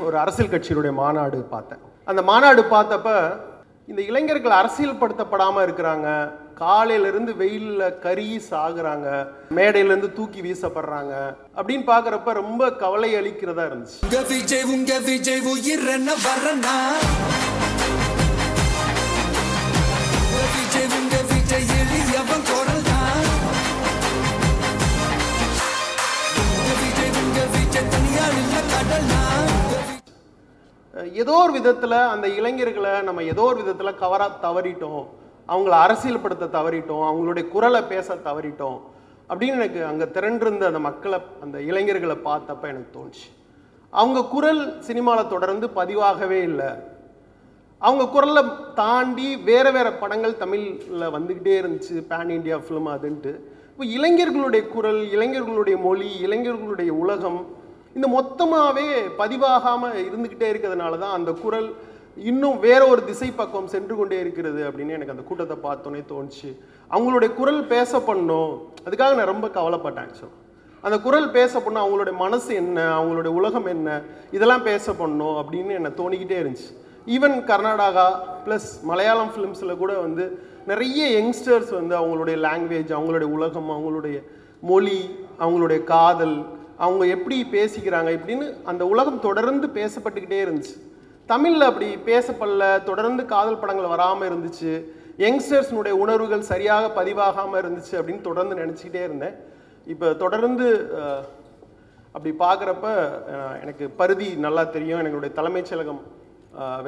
ஒரு அரசியல் கட்சியினுடைய மாநாடு பார்த்தேன். அந்த மாநாடு பார்த்தப்ப இந்த இளைஞர்கள் அரசியல்படுத்தப்படாமல் இருக்கிறாங்க. காலையிலேருந்து வெயிலில் கறி சாகுறாங்க. மேடையிலேருந்து தூக்கி வீசப்படுறாங்க. அப்படின்னு பார்க்குறப்ப ரொம்ப கவலை அளிக்கிறதா இருந்துச்சு. ஏதோ ஒரு விதத்தில் அந்த இளைஞர்களை நம்ம ஏதோ ஒரு விதத்தில் கவராக தவறிட்டோம். அவங்கள அரசியல்படுத்த தவறிட்டோம். அவங்களுடைய குரலை பேச தவறிட்டோம். அப்படின்னு எனக்கு அங்கே திரண்டிருந்த அந்த மக்களை அந்த இளைஞர்களை பார்த்தப்ப எனக்கு தோணுச்சு. அவங்க குரல் சினிமாவில் தொடர்ந்து பதிவாகவே இல்லை. அவங்க குரலை தாண்டி வேறு வேறு படங்கள் தமிழில் வந்துக்கிட்டே இருந்துச்சு. பேன் இண்டியா ஃபிலிம் அதுன்ட்டு. இப்போ இளைஞர்களுடைய குரல் இளைஞர்களுடைய மொழி இளைஞர்களுடைய உலகம் இந்த மொத்தமாகவே பதிவாகாமல் இருந்துக்கிட்டே இருக்கிறதுனால தான் அந்த குரல் இன்னும் வேற ஒரு திசை பக்கம் சென்று கொண்டே இருக்கிறது அப்படின்னு எனக்கு அந்த கூட்டத்தை பார்த்தோன்னே தோணுச்சு. அவங்களுடைய குரல் பேச பண்ணும். அதுக்காக நான் ரொம்ப கவலைப்பட்டேன் ஆக்சுவலாக அந்த குரல் பேச பண்ண அவங்களுடைய மனசு என்ன அவங்களுடைய உலகம் என்ன இதெல்லாம் பேச பண்ணும் அப்படின்னு என்னை தோணிக்கிட்டே இருந்துச்சு. ஈவன் கர்நாடகா ப்ளஸ் மலையாளம் ஃபிலிம்ஸில் கூட வந்து நிறைய யங்ஸ்டர்ஸ் வந்து அவங்களுடைய லாங்குவேஜ் அவங்களுடைய உலகம் அவங்களுடைய மொழி அவங்களுடைய காதல் அவங்க எப்படி பேசிக்கிறாங்க இப்படின்னு அந்த உலகம் தொடர்ந்து பேசப்பட்டுக்கிட்டே இருந்துச்சு. தமிழில் அப்படி பேசப்படல தொடர்ந்து காதல் படங்கள் வராமல் இருந்துச்சு. யங்ஸ்டர்ஸ்னுடைய உணர்வுகள் சரியாக பதிவாகாமல் இருந்துச்சு அப்படின்னு தொடர்ந்து நினச்சிக்கிட்டே இருந்தேன். இப்போ தொடர்ந்து அப்படி பார்க்குறப்ப எனக்கு பருதி நல்லா தெரியும். என்னுடைய தலைமைச் செயலகம்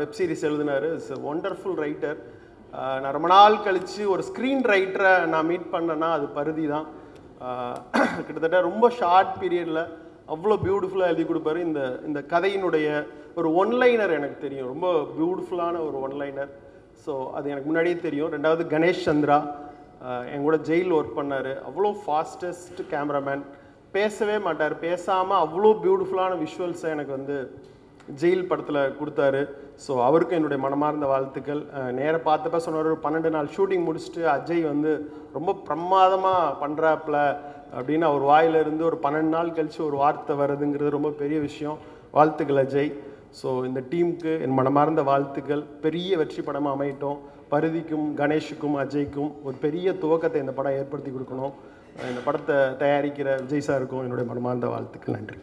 வெப்சீரிஸ் எழுதினார். இட்ஸ் ஒண்டர்ஃபுல் ரைட்டர் நான் ரொம்ப நாள் கழித்து ஒரு ஸ்க்ரீன் ரைட்டரை நான் மீட் பண்ணேன்னா அது பருதி தான். கிட்டத்தட்ட ரொம்ப ஷார்ட் பீரியடில் அவ்வளோ பியூட்டிஃபுல்லாக எழுதி கொடுப்பாரு. இந்த இந்த கதையினுடைய ஒரு ஒன்லைனர் எனக்கு தெரியும். ரொம்ப பியூட்டிஃபுல்லான ஒரு ஒன்லைனர் ஸோ அது எனக்கு முன்னாடியே தெரியும். ரெண்டாவது கணேஷ் சந்திரா. என் கூட ஜெயில் ஒர்க் பண்ணார். அவ்வளோ ஃபாஸ்டஸ்ட் கேமராமேன் பேசவே மாட்டார். பேசாமல் அவ்வளோ பியூட்டிஃபுல்லான விஷுவல்ஸை எனக்கு வந்து ஜெயில் படத்தில் கொடுத்தாரு. ஸோ அவருக்கும் என்னுடைய மனமார்ந்த வாழ்த்துக்கள். நேராக பார்த்தப்ப சொன்னார் ஒரு பன்னெண்டு நாள் ஷூட்டிங் முடிச்சுட்டு அஜய் வந்து ரொம்ப பிரமாதமாக பண்ணுறாப்புல அப்படின்னு அவர் வாயிலிருந்து ஒரு பன்னெண்டு நாள் கழித்து ஒரு வார்த்தை வருதுங்கிறது ரொம்ப பெரிய விஷயம். வாழ்த்துக்கள் அஜய். ஸோ இந்த டீமுக்கு என் மனமார்ந்த வாழ்த்துக்கள். பெரிய வெற்றி படமாக அமையட்டும். பருதிக்கும் கணேஷுக்கும் அஜய்க்கும் ஒரு பெரிய துவக்கத்தை இந்த படம் ஏற்படுத்தி கொடுக்கணும். இந்த படத்தை தயாரிக்கிற விஜய் சாருக்கும் என்னுடைய மனமார்ந்த வாழ்த்துக்கள். நன்றி.